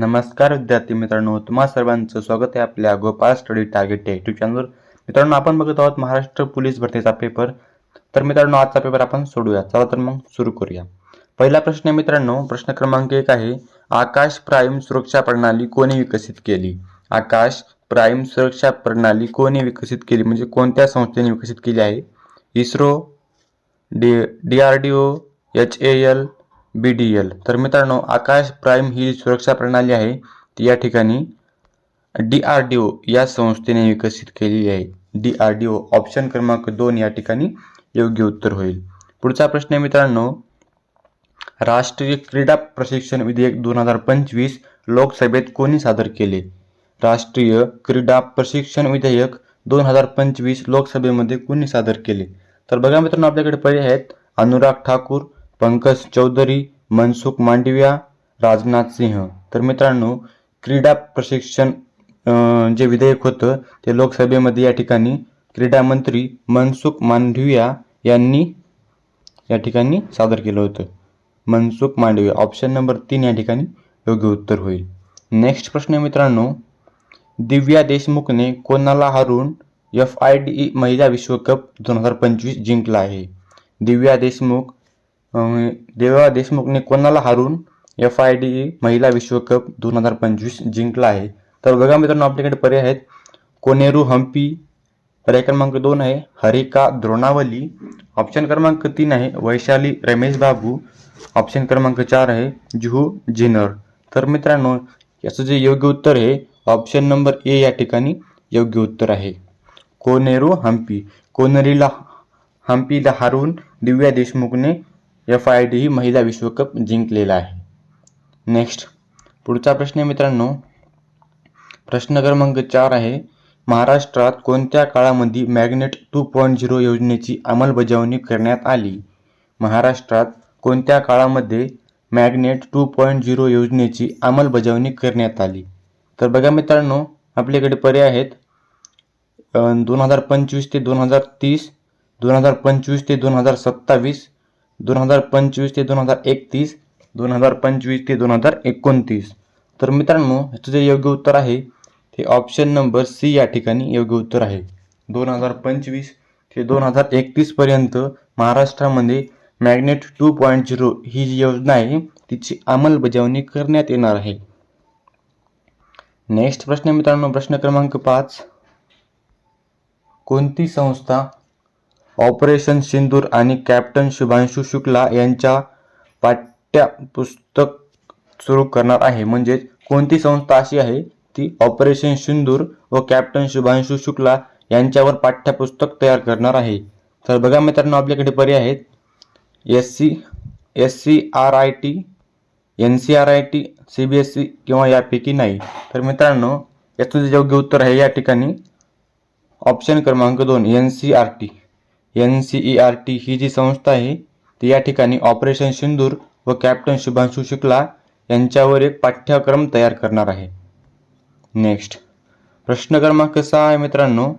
नमस्कार विद्यार्थी मित्रांनो तुम्हा सर्वांचं स्वागत आहे आपल्या गोपाळ स्टडी टार्गेट या युट्यूब चॅनलवर मित्रांनो आपण बघत आहोत महाराष्ट्र पोलीस भरतीचा पेपर तर मित्रांनो आजचा पेपर आपण सोडूया. चला तर मग सुरू करूया. पहिला प्रश्न आहे मित्रांनो प्रश्न क्रमांक एक आहे आकाश प्राईम सुरक्षा प्रणाली कोणी विकसित केली? आकाश प्राईम सुरक्षा प्रणाली कोणी विकसित केली? म्हणजे कोणत्या संस्थेने विकसित केली आहे? ISRO D D R D O H A L B D L. तर मित्रांनो आकाश प्राईम ही सुरक्षा प्रणाली आहे. ती या ठिकाणी डी आर डी ओ या संस्थेने विकसित केलेली आहे. D R D O option क्रमांक दोन या ठिकाणी योग्य उत्तर होईल. पुढचा प्रश्न आहे मित्रांनो राष्ट्रीय क्रीडा प्रशिक्षण विधेयक दोन हजार पंचवीस लोकसभेत कोणी सादर केले? राष्ट्रीय क्रीडा प्रशिक्षण विधेयक दोन हजार पंचवीस लोकसभेमध्ये कोणी सादर केले? तर बघा मित्रांनो आपल्याकडे पर्याय आहेत. अनुराग ठाकूर पंकज चौधरी मनसुख मांडविया राजनाथ सिंह. तर मित्रांनो क्रीडा प्रशिक्षण जे विधेयक होतं ते लोकसभेमध्ये या ठिकाणी क्रीडा मंत्री मनसुख मांडविया यांनी या ठिकाणी सादर केलं होतं. मनसुख मांडविया ऑप्शन नंबर तीन या ठिकाणी योग्य उत्तर होईल. नेक्स्ट प्रश्न मित्रांनो दिव्या देशमुखने कोणाला हरून एफ आय डी ई महिला विश्वकप दोन हजार पंचवीस जिंकला आहे? दिव्या देशमुख देवा देशमुखने कोणाला हरून एफ आय डी महिला विश्वकप दोन हजार पंचवीस जिंकला आहे. तर बघा मित्रांनो आपल्याकडे पर्याय आहेत. कोनेरू हम्पी पर्याय क्रमांक दोन आहे. हरिका द्रोणावली ऑप्शन क्रमांक तीन आहे. वैशाली रमेश बाबू ऑप्शन क्रमांक चार आहे. जुहू जिनर तर मित्रांनो याचं जे योग्य उत्तर आहे ऑप्शन नंबर ए या ठिकाणी योग्य उत्तर आहे. कोनेरू हम्पी. कोनेरीला हम्पीला हारून दिव्या देशमुखने एफ आय डी ही महिला विश्वकप जिंकलेला आहे. नेक्स्ट पुढचा प्रश्न आहे मित्रांनो. प्रश्न क्रमांक चार आहे महाराष्ट्रात कोणत्या काळामध्ये मॅग्नेट टू पॉईंट झिरो योजनेची अंमलबजावणी करण्यात आली? महाराष्ट्रात कोणत्या काळामध्ये मॅग्नेट टू पॉईंट झिरो योजनेची अंमलबजावणी करण्यात आली? तर बघा मित्रांनो आपल्याकडे पर्याय आहेत. दोन हजार पंचवीस ते दोन हजार तीस दोन हजार पंचवीस ते दोन हजार सत्तावीस दोन हजार पंचवीस ते दोन हजार एकतीस दोन हजार पंचवीस ते दोन हजार एकोणतीस. तर मित्रांनो ह्याचं जे योग्य उत्तर आहे ते ऑप्शन नंबर सी या ठिकाणी योग्य उत्तर आहे. दोन हजार पंचवीस ते दोन हजार एकतीसपर्यंत महाराष्ट्रामध्ये मॅग्नेट टू पॉईंट झिरो ही जी योजना आहे तिची अंमलबजावणी करण्यात येणार आहे. नेक्स्ट प्रश्न मित्रांनो प्रश्न क्रमांक पाच. कोणती संस्था ऑपरेशन सिंदूर आणि कॅप्टन शुभांशु शुक्ला यांच्या पाठ्यपुस्तक सुरू करणार आहे. म्हणजेच कोणती संस्था अशी आहे? ती ऑपरेशन सिंदूर व कॅप्टन शुभांशु शुक्ला यांच्यावर पाठ्यपुस्तक तयार करणार आहे. तर बघा मित्रांनो आपल्याकडे पर्याय आहेत. S C S C R I T N C R I T C B S C किंवा यापैकी नाही. तर मित्रांनो याचं जे योग्य उत्तर आहे या ठिकाणी. ऑप्शन क्रमांक दोन N C R T N C E R T ही जी संस्था आहे ती या ठिकाणी ऑपरेशन सिंदूर व कॅप्टन शुभांशु शुक्ला यांच्यावर एक पाठ्यक्रम तयार करणार आहे. नेक्स्ट. प्रश्न क्रमांक सहा आहे मित्रांनो.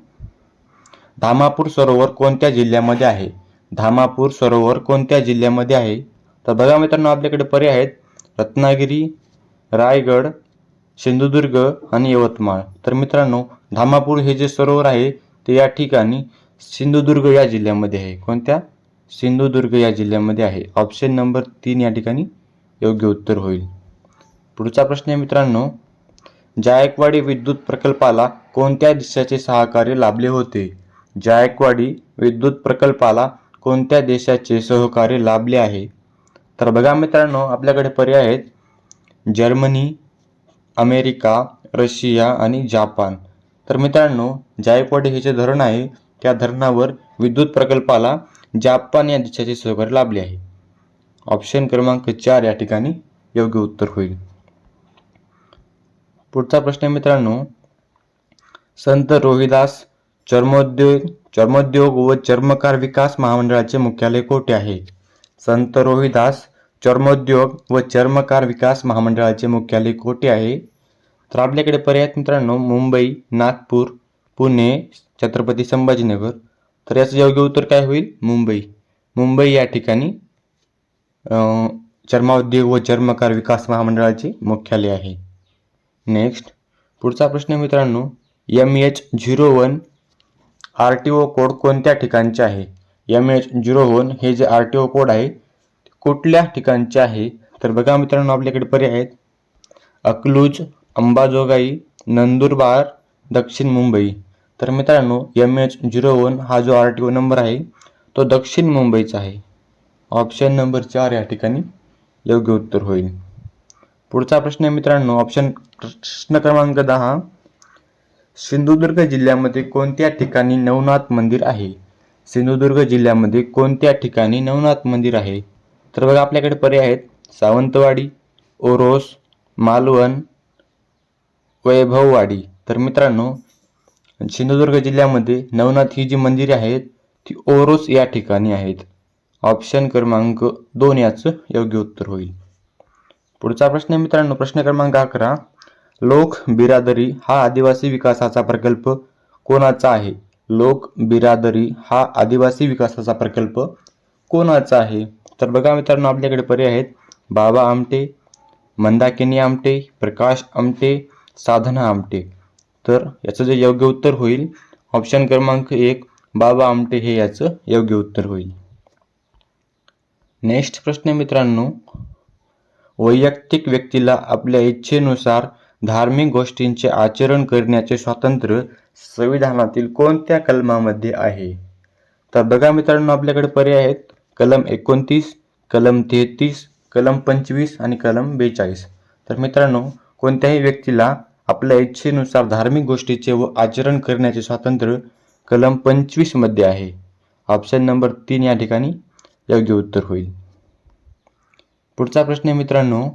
धामापूर सरोवर कोणत्या जिल्ह्यामध्ये आहे? धामापूर सरोवर कोणत्या जिल्ह्यामध्ये आहे? तर बघा मित्रांनो आपल्याकडे पर्याय आहेत. रत्नागिरी रायगड सिंधुदुर्ग आणि यवतमाळ. तर मित्रांनो धामापूर हे जे सरोवर आहे ते या ठिकाणी सिंधुदुर्ग या जिल्ह्यामध्ये आहे. कोणत्या? सिंधुदुर्ग या जिल्ह्यामध्ये आहे. ऑप्शन नंबर तीन या ठिकाणी योग्य उत्तर होईल. पुढचा प्रश्न आहे मित्रांनो जायकवाडी विद्युत प्रकल्पाला कोणत्या देशाचे सहकार्य लाभले होते? जायकवाडी विद्युत प्रकल्पाला कोणत्या देशाचे सहकार्य लाभले आहे? तर बघा मित्रांनो आपल्याकडे पर्याय आहेत. जर्मनी अमेरिका रशिया आणि जापान. तर मित्रांनो जायकवाडी हे जे धरण आहे त्या धरणावर विद्युत प्रकल्पाला जापान या देशाचे सहकार्य लाभले आहे. ऑप्शन क्रमांक चार या ठिकाणी योग्य उत्तर होईल. पुढचा प्रश्न आहे मित्रांनो संत रोहिदास चर्मोद्योग चर्मोद्योग व चर्मकार विकास महामंडळाचे मुख्यालय कोठे आहे? संत रोहिदास चर्मोद्योग व चर्मकार विकास महामंडळाचे मुख्यालय कोठे आहे? तर आपल्याकडे पर्याय मित्रांनो मुंबई नागपूर पुणे छत्रपती संभाजीनगर. तर याचं योग्य उत्तर काय होईल? मुंबई. मुंबई या ठिकाणी अं, चर्मोद्योग व चर्मकार विकास महामंडळाचे मुख्यालय आहे. नेक्स्ट पुढचा प्रश्न मित्रांनो M H zero one R T O code कोणत्या ठिकाणचे आहे? एम एच झिरो वन हे जे आर टी ओ कोड आहे कुठल्या ठिकाणचे आहे? तर बघा मित्रांनो आपल्याकडे पर्याय आहेत. अकलूज अंबाजोगाई नंदुरबार दक्षिण मुंबई. तर मित्रांनो एम एच झिरो वन हा जो आर टी ओ नंबर आहे तो दक्षिण मुंबईचा आहे. ऑप्शन नंबर चार या ठिकाणी योग्य उत्तर होईल. पुढचा प्रश्न आहे मित्रांनो ऑप्शन प्रश्न क्रमांक दहा. सिंधुदुर्ग जिल्ह्यामध्ये कोणत्या ठिकाणी नवनाथ मंदिर आहे? सिंधुदुर्ग जिल्ह्यामध्ये कोणत्या ठिकाणी नवनाथ मंदिर आहे? तर बघा आपल्याकडे पर्याय आहेत. सावंतवाडी ओरोस मालवण वैभववाडी. तर मित्रांनो सिंधुदुर्ग जिल्ह्यामध्ये नवनाथ ही जी मंदिरे आहेत ती ओरोस या ठिकाणी आहेत. ऑप्शन क्रमांक दोन याचं योग्य उत्तर होईल. पुढचा प्रश्न मित्रांनो प्रश्न क्रमांक अकरा. लोक बिरादरी हा आदिवासी विकासाचा प्रकल्प कोणाचा आहे? लोक बिरादरी हा आदिवासी विकासाचा प्रकल्प कोणाचा आहे? तर बघा मित्रांनो आपल्याकडे पर्याय आहेत. बाबा आमटे मंदाकिनी आमटे प्रकाश आमटे साधना आमटे. तर याचं जे योग्य उत्तर होईल ऑप्शन क्रमांक एक बाबा आमटे हे याचं योग्य उत्तर होईल. नेक्स्ट प्रश्न मित्रांनो वैयक्तिक व्यक्तीला आपल्या इच्छेनुसार धार्मिक गोष्टींचे आचरण करण्याचे स्वातंत्र्य संविधानातील कोणत्या कलमामध्ये आहे? तर बघा मित्रांनो आपल्याकडे पर्याय आहेत. कलम एकोणतीस कलम तेहतीस कलम पंचवीस आणि कलम बेचाळीस. तर मित्रांनो कोणत्याही व्यक्तीला आपल्या इच्छेनुसार धार्मिक गोष्टीचे व आचरण करण्याचे स्वातंत्र्य कलम पंचवीसमध्ये आहे. ऑप्शन नंबर तीन या ठिकाणी योग्य उत्तर होईल. पुढचा प्रश्न आहे मित्रांनो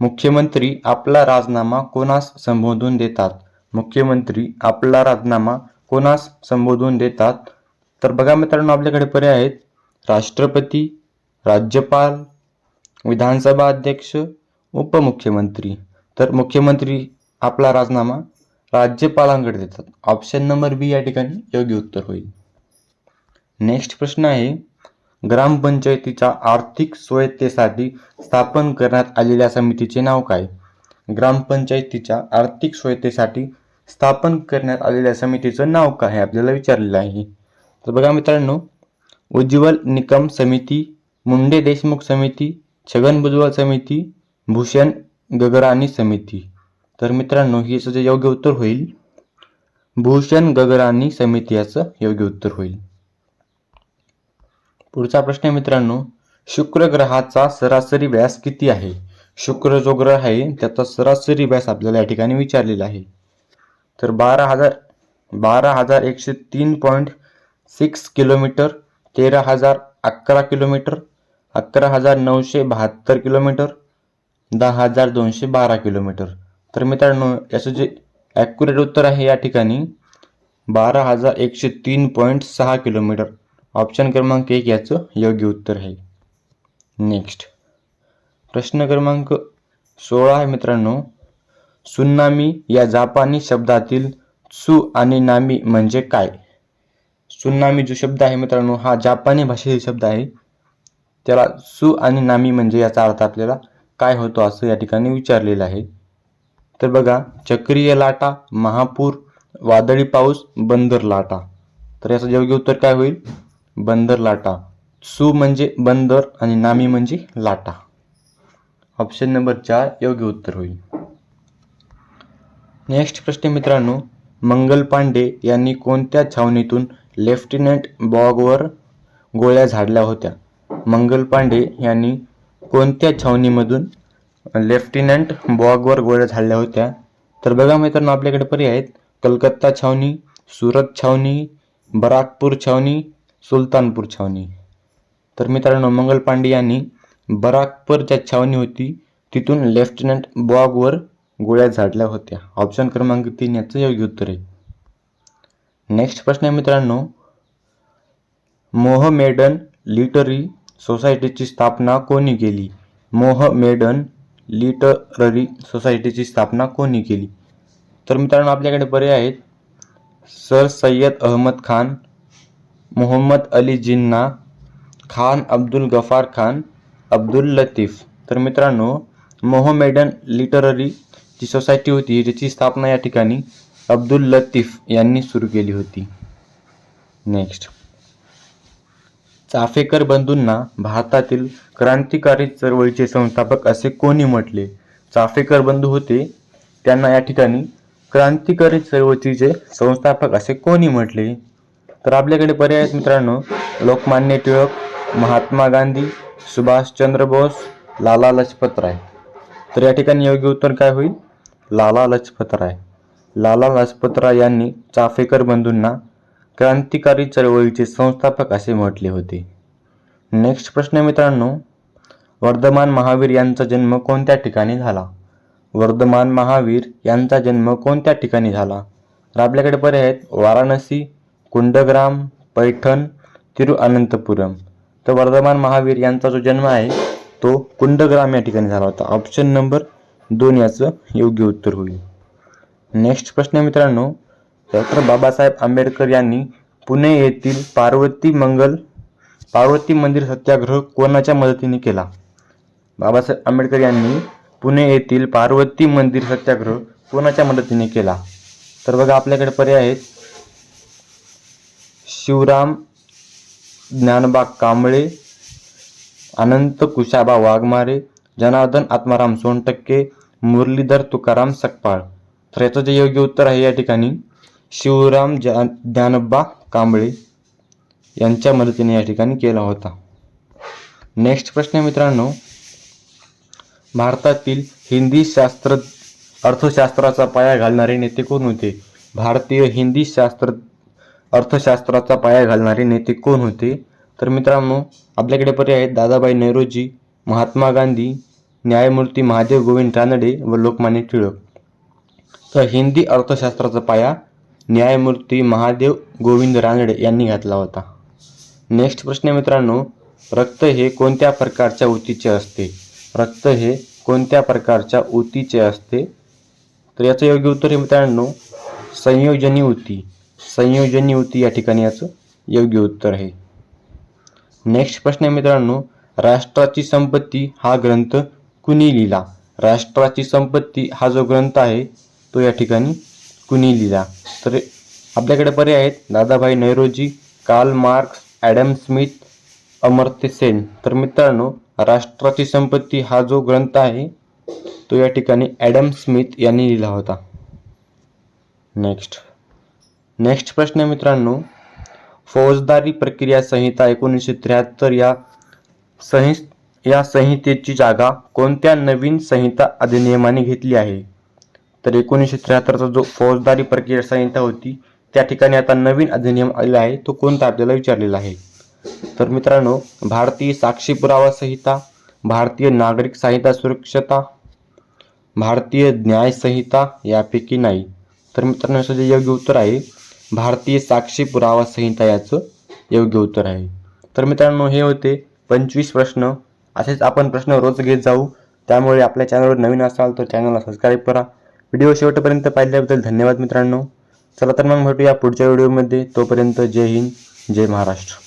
मुख्यमंत्री आपला राजनामा कोणास संबोधून देतात? मुख्यमंत्री आपला राजनामा कोणास संबोधून देतात? तर बघा मित्रांनो आपल्याकडे पर्याय आहेत. राष्ट्रपती राज्यपाल विधानसभा अध्यक्ष उपमुख्यमंत्री. तर मुख्यमंत्री आपला राजनामा राज्यपालांकडे देतात. ऑप्शन नंबर बी या ठिकाणी योग्य उत्तर होईल. नेक्स्ट प्रश्न आहे ग्रामपंचायतीच्या आर्थिक स्वायत्तेसाठी स्थापन करण्यात आलेल्या समितीचे नाव काय? ग्रामपंचायतीच्या आर्थिक स्वायत्तेसाठी स्थापन करण्यात आलेल्या समितीचं नाव काय आपल्याला विचारलेलं आहे. तर बघा मित्रांनो उज्ज्वल निकम समिती मुंडे देशमुख समिती छगन भुजबळ समिती भूषण गगराणी समिती. तर मित्रांनो याचं जे योग्य उत्तर होईल. भूषण गगरानी समिती याचं योग्य उत्तर होईल. पुढचा प्रश्न आहे मित्रांनो शुक्र ग्रहाचा सरासरी व्यास किती आहे? शुक्र जो ग्रह आहे त्याचा सरासरी व्यास आपल्याला या ठिकाणी विचारलेला आहे. तर बारा हजार बारा हजार एकशे तीन पॉईंट सिक्स किलोमीटर तेरा हजार अकरा किलोमीटर अकरा हजार नऊशे बहात्तर किलोमीटर दहा हजार दोनशे बारा किलोमीटर. तर मित्रांनो याचं जे ॲक्युरेट उत्तर आहे या ठिकाणी बारा हजार एकशे तीन पॉईंट सहा किलोमीटर. ऑप्शन क्रमांक एक याचं योग्य उत्तर आहे. नेक्स्ट प्रश्न क्रमांक सोळा आहे मित्रांनो. सुन्नामी या जापानी शब्दातील सु आणि नामी म्हणजे काय? सुन्नामी जो शब्द आहे मित्रांनो हा जापानी भाषेतील शब्द आहे. त्याला सु आणि नामी म्हणजे याचा अर्थ आपल्याला काय होतो असं या ठिकाणी विचारलेलं आहे. तर बघा चक्रीय लाटा महापूर वादळी पाऊस बंदर लाटा. तर याचं योग्य उत्तर काय होईल? बंदर लाटा. सु म्हणजे बंदर आणि नामी म्हणजे लाटा. ऑप्शन नंबर चार योग्य उत्तर होईल. नेक्स्ट प्रश्न मित्रांनो मंगल पांडे यांनी कोणत्या छावणीतून लेफ्टनंट बॉगवर गोळ्या झाडल्या होत्या? मंगल पांडे यांनी कोणत्या छावणीमधून लेफ्टिनंट बॉगवर गोळ्या झाडल्या होत्या. तर बघा मित्रांनो आपल्याकडे पर्याय आहेत. कलकत्ता छावणी सुरत छावणी बराकपूर छावणी सुलतानपूर छावणी. तर मित्रांनो मंगल पांडे यांनी बराकपूर ज्या छावणी होती तिथून लेफ्टनंट बॉगवर गोळ्या झाडल्या होत्या. ऑप्शन क्रमांक तीन याचं योग्य उत्तर आहे. नेक्स्ट प्रश्न आहे मित्रांनो मोहमेडन लिटरी सोसायटीची स्थापना कोणी केली? मोहमेडन लिटररी सोसायटीची स्थापना कोणी केली? तर मित्रांनो आपल्याकडे पर्याय आहेत. सर सय्यद अहमद खान मोहम्मद अली जिन्ना खान अब्दुल गफार खान अब्दुल लतीफ. तर मित्रांनो मोहमेडन लिटररी जी सोसायटी होती ज्याची स्थापना या ठिकाणी अब्दुल लतीफ यांनी सुरू केली होती. नेक्स्ट चाफेकर बंधूंना भारतातील क्रांतिकारी चळवळीचे संस्थापक असे कोणी म्हटले? चाफेकर बंधू होते. त्यांना या ठिकाणी क्रांतिकारी चळवळीचे संस्थापक असे कोणी म्हटले? तर आपल्याकडे पर्याय आहेत मित्रांनो. लोकमान्य टिळक महात्मा गांधी सुभाषचंद्र बोस लाला लजपत राय तर या ठिकाणी योग्य उत्तर काय होईल? लाला लजपत राय लाला लजपत राय यांनी चाफेकर बंधूंना क्रांतिकारी चळवळीचे संस्थापक असे म्हटले होते. नेक्स्ट प्रश्न मित्रांनो. वर्धमान महावीर यांचा जन्म कोणत्या ठिकाणी झाला? वर्धमान महावीर यांचा जन्म कोणत्या ठिकाणी झाला? तर आपल्याकडे पर्याय आहेत वाराणसी कुंडग्राम पैठण तिरुअनंतपुरम. तर वर्धमान महावीर यांचा जो जन्म आहे तो कुंडग्राम या ठिकाणी झाला होता. ऑप्शन नंबर दोन याचं योग्य उत्तर होईल. नेक्स्ट प्रश्न मित्रांनो. डॉक्टर बाबासाहेब आंबेडकर यांनी पुणे येथील पार्वती मंगल पार्वती मंदिर सत्याग्रह कोणाच्या मदतीने केला? बाबासाहेब आंबेडकर यांनी पुणे येथील पार्वती मंदिर सत्याग्रह कोणाच्या मदतीने केला? तर बघा आपल्याकडे पर्याय आहेत. शिवराम ज्ञानबा कांबळे अनंत कुशाबा वाघमारे जनार्दन आत्माराम सोनटक्के मुरलीधर तुकाराम सकपाळ. तर याचं जे योग्य उत्तर आहे या ठिकाणी शिवराम ज्या ज्ञानबा कांबळे यांच्या मदतीने या ठिकाणी केला होता. नेक्स्ट प्रश्न मित्रांनो. भारतातील हिंदी शास्त्र अर्थशास्त्राचा पाया घालणारे नेते कोण होते? भारतीय हिंदी शास्त्र अर्थशास्त्राचा पाया घालणारे नेते कोण होते? तर मित्रांनो आपल्याकडे पर्याय आहेत. दादाबाई नेहरूजी महात्मा गांधी न्यायमूर्ती महादेव गोविंद रानडे व लोकमान्य टिळक. तर हिंदी अर्थशास्त्राचा पाया न्यायमूर्ती महादेव गोविंद रानडे यांनी घातला होता. नेक्स्ट प्रश्न मित्रांनो रक्त हे कोणत्या प्रकारच्या ऊतीचे असते? रक्त हे कोणत्या प्रकारच्या ऊतीचे असते? तर याचं योग्य उत्तर आहे मित्रांनो संयोजनी ऊती संयोजनी ऊती या ठिकाणी याचं योग्य उत्तर आहे. नेक्स्ट प्रश्न आहे मित्रांनो राष्ट्राची संपत्ती हा ग्रंथ कुणी लिहिला? राष्ट्राची संपत्ती हा जो ग्रंथ आहे तो या ठिकाणी कुणी लिहिला तर आपल्याकडे पर्याय आहेत. Dadabhai Naoroji Karl Marx Adam Smith Amartya Sen. तर मित्रांनो राष्ट्राची संपत्ती हा जो ग्रंथ आहे तो या ठिकाणी ॲडम स्मिथ यांनी लिहिला होता. नेक्स्ट नेक्स्ट प्रश्न मित्रांनो. फौजदारी प्रक्रिया संहिता एकोणीसशे त्र्याहत्तर या संहि या संहितेची जागा कोणत्या नवीन संहिता अधिनियमाने घेतली आहे? तर एकोणीसशे त्र्याहत्तरचा जो फौजदारी प्रक्रिया संहिता होती त्या ठिकाणी आता नवीन अधिनियम आलेला आहे तो कोणता आपल्याला विचारलेला आहे? तर मित्रांनो भारतीय साक्षी पुरावा संहिता भारतीय नागरिक संहिता सुरक्षता भारतीय न्याय संहिता यापैकी नाही. तर मित्रांनो याचं जे योग्य उत्तर आहे भारतीय साक्षी पुरावा संहिता याचं योग्य उत्तर आहे. तर मित्रांनो हे होते पंचवीस प्रश्न. असेच आपण प्रश्न रोज घेत जाऊ. त्यामुळे आपल्या चॅनलवर नवीन असाल तर चॅनलला सबस्क्राईब करा. व्हिडिओ शेवटपर्यंत पाहिल्याबद्दल धन्यवाद मित्रांनो. चला तर मग भेटूया पुढच्या व्हिडिओमध्ये. तोपर्यंत जय हिंद जय महाराष्ट्र.